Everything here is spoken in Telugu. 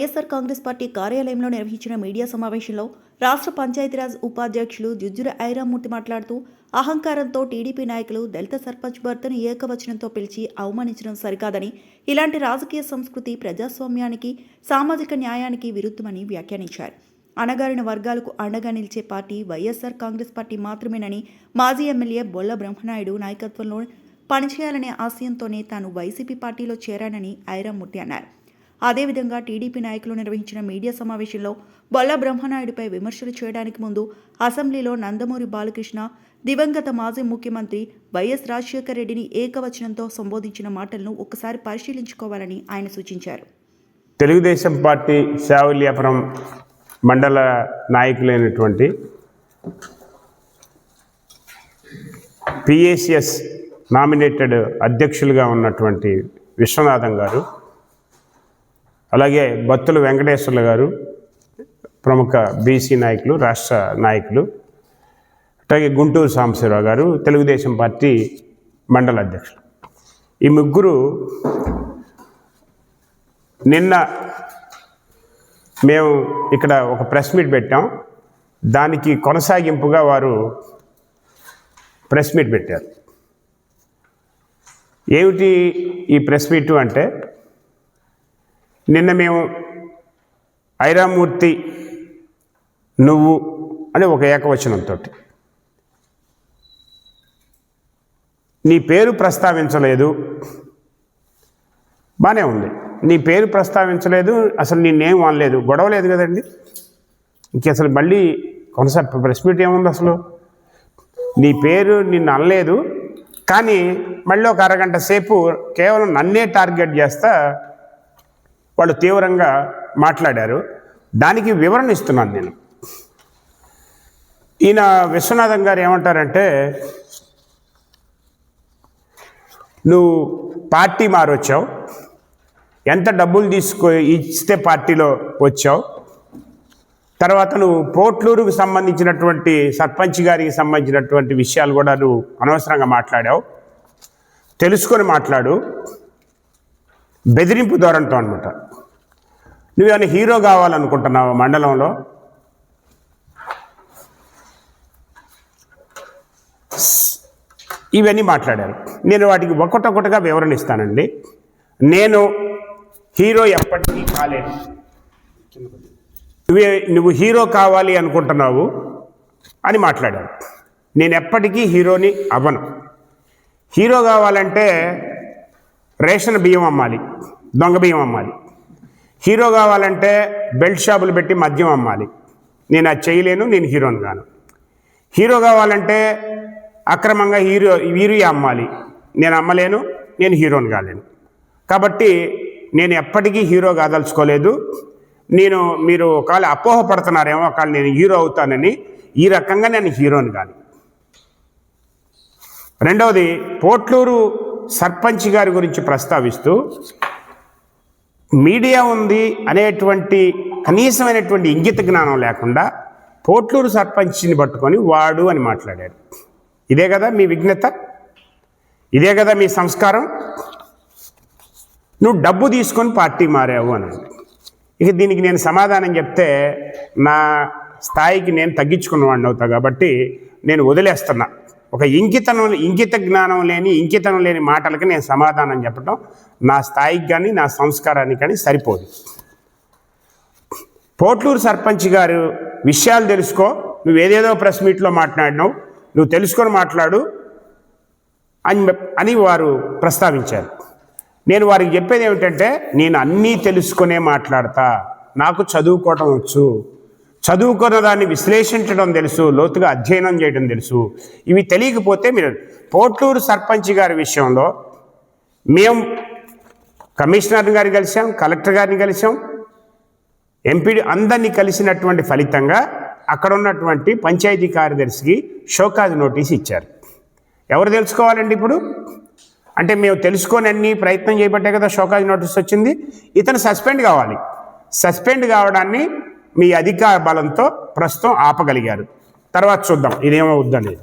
వైఎస్ఆర్ కాంగ్రెస్ పార్టీ కార్యాలయంలో నిర్వహించిన మీడియా సమావేశంలో రాష్ట్ర పంచాయతీరాజ్ ఉపాధ్యక్షులు జుజ్జుర ఐరామూర్తి మాట్లాడుతూ అహంకారంతో టీడీపీ నాయకులు దళిత సర్పంచ్ భర్తను ఏకవచనంతో పిలిచి అవమానించడం సరికాదని ఇలాంటి రాజకీయ సంస్కృతి ప్రజాస్వామ్యానికి సామాజిక న్యాయానికి విరుద్ధమని వ్యాఖ్యానించారు. అణగారిన వర్గాలకు అండగా నిలిచే పార్టీ వైఎస్ఆర్ కాంగ్రెస్ పార్టీ మాత్రమేనని మాజీ ఎమ్మెల్యే బొల్ల బ్రహ్మనాయుడు నాయకత్వంలో పనిచేయాలనే ఆశయంతోనే తాను వైసీపీ పార్టీలో చేరానని ఐరామూర్తి అన్నారు. అదేవిధంగా టీడీపీ నాయకులు నిర్వహించిన మీడియా సమావేశంలో బొల్ల బ్రహ్మనాయుడిపై విమర్శలు చేయడానికి ముందు అసెంబ్లీలో నందమూరి బాలకృష్ణ దివంగత మాజీ ముఖ్యమంత్రి వైఎస్ రాజశేఖర రెడ్డిని ఏకవచనంతో సంబోధించిన మాటలను ఒకసారి పరిశీలించుకోవాలని ఆయన సూచించారు. తెలుగుదేశం పార్టీ శావల్యాపురం మండల నాయకులైనటువంటి పిఏసిఎస్ నామినేటెడ్ అధ్యక్షులుగా ఉన్నటువంటి విశ్వనాథం గారు అలాగే బత్తుల వెంకటేశ్వర్లు గారు ప్రముఖ బీసీ నాయకులు రాష్ట్ర నాయకులు అలాగే గుంటూరు సాంబశివరావు గారు తెలుగుదేశం పార్టీ మండల అధ్యక్షులు. ఈ ముగ్గురు నిన్న మేము ఇక్కడ ఒక ప్రెస్ మీట్ పెట్టాం. దానికి కొనసాగింపుగా వారు ప్రెస్ మీట్ పెట్టారు. ఏమిటి ఈ ప్రెస్ మీట్ అంటే నిన్న మేము ఐరామూర్తి నువ్వు అని ఒక ఏకవచనంతో నీ పేరు ప్రస్తావించలేదు. బాగానే ఉంది. నీ పేరు ప్రస్తావించలేదు. అసలు నిన్నేం అనలేదు గొడవ లేదు కదండి. ఇంక అసలు మళ్ళీ కొనసాగి ప్రెస్ మీట్ ఏముంది అసలు? నీ పేరు నిన్ను అనలేదు. కానీ మళ్ళీ ఒక అరగంట సేపు కేవలం నన్నే టార్గెట్ చేస్తా వాళ్ళు తీవ్రంగా మాట్లాడారు. దానికి వివరణ ఇస్తున్నాను నేను. ఈయన విశ్వనాథం గారు ఏమంటారంటే నువ్వు పార్టీ మారొచ్చావు. ఎంత డబ్బులు తీసుకో ఇస్తే పార్టీలో వచ్చావు. తర్వాత నువ్వు పోట్లూరుకు సంబంధించినటువంటి సర్పంచ్ గారికి సంబంధించినటువంటి విషయాలు కూడా నువ్వు అనవసరంగా మాట్లాడావు. తెలుసుకొని మాట్లాడు. బెదిరింపు ధోరణితో అనమాట. నువ్వేమైనా హీరో కావాలనుకుంటున్నావు మండలంలో? ఇవన్నీ మాట్లాడారు. నేను వాటికి ఒక్కొక్కటిగా వివరణ ఇస్తానండి నేను హీరో ఎప్పటికీ కాలేదు నువ్వే నువ్వు హీరో కావాలి అనుకుంటున్నావు అని మాట్లాడారు. నేను ఎప్పటికీ హీరోని అవ్వను. హీరో కావాలంటే రేషన్ బియ్యం అమ్మాలి దొంగ బియ్యం అమ్మాలి. హీరో కావాలంటే బెల్ట్ షాపులు పెట్టి మద్యం అమ్మాలి. నేను అది చేయలేను నేను హీరోని కాను. హీరో కావాలంటే అక్రమంగా హీరో వీరియా అమ్మాలి. నేను అమ్మలేను నేను హీరోని కాలేను. కాబట్టి నేను ఎప్పటికీ హీరో కాదలుచుకోలేదు. నేను మీరు ఒకవేళ అపోహ పడుతున్నారేమో ఒకవేళ నేను హీరో అవుతానని ఈ రకంగా నేను హీరోని కాను. రెండవది పోట్లూరు సర్పంచ్ గారి గురించి ప్రస్తావిస్తూ మీడియా ఉంది అనేటువంటి కనీసమైనటువంటి ఇంగిత జ్ఞానం లేకుండా పోట్లూరు సర్పంచ్ని పట్టుకొని వాడు అని మాట్లాడాడు. ఇదే కదా మీ విఘ్నత ఇదే కదా మీ సంస్కారం? నువ్వు డబ్బు తీసుకొని పార్టీ మారావు అని ఇక దీనికి నేను సమాధానం చెప్తే నా స్థాయికి నేను తగ్గించుకున్నవాడిని అవుతా కాబట్టి నేను వదిలేస్తున్నా. ఒక ఇంకితనం ఇంకిత జ్ఞానం లేని ఇంకితనం లేని మాటలకి నేను సమాధానం చెప్పడం నా స్థాయికి కానీ నా సంస్కారానికి కానీ సరిపోదు. పోట్లూరు సర్పంచ్ గారు విషయాలు తెలుసుకో. నువ్వు ఏదేదో ప్రెస్ మీట్లో మాట్లాడినావు. నువ్వు తెలుసుకొని మాట్లాడు అని అని వారు ప్రస్తావించారు. నేను వారికి చెప్పేది ఏమిటంటే నేను అన్నీ తెలుసుకునే మాట్లాడతా. నాకు చదువుకోవటం వచ్చు. చదువుకున్న దాన్ని విశ్లేషించడం తెలుసు లోతుగా అధ్యయనం చేయడం తెలుసు. ఇవి తెలియకపోతే మీరు పోట్లూరు సర్పంచ్ గారి విషయంలో మేము కమిషనర్ గారిని కలిసాం కలెక్టర్ గారిని కలిసాం. ఎంపీ అందరినీ కలిసినటువంటి ఫలితంగా అక్కడ ఉన్నటువంటి పంచాయతీ కార్యదర్శికి షోకాజ్ నోటీస్ ఇచ్చారు. ఎవరు తెలుసుకోవాలండి ఇప్పుడు? అంటే మేము తెలుసుకొని అన్ని ప్రయత్నం చేయబట్టే కదా షోకాజ్ నోటీస్ వచ్చింది. ఇతను సస్పెండ్ కావాలి. సస్పెండ్ కావడాన్ని మీ అధికార బలంతో ప్రస్తుతం ఆపగలిగారు. తర్వాత చూద్దాం ఇదేమవుద్దనేది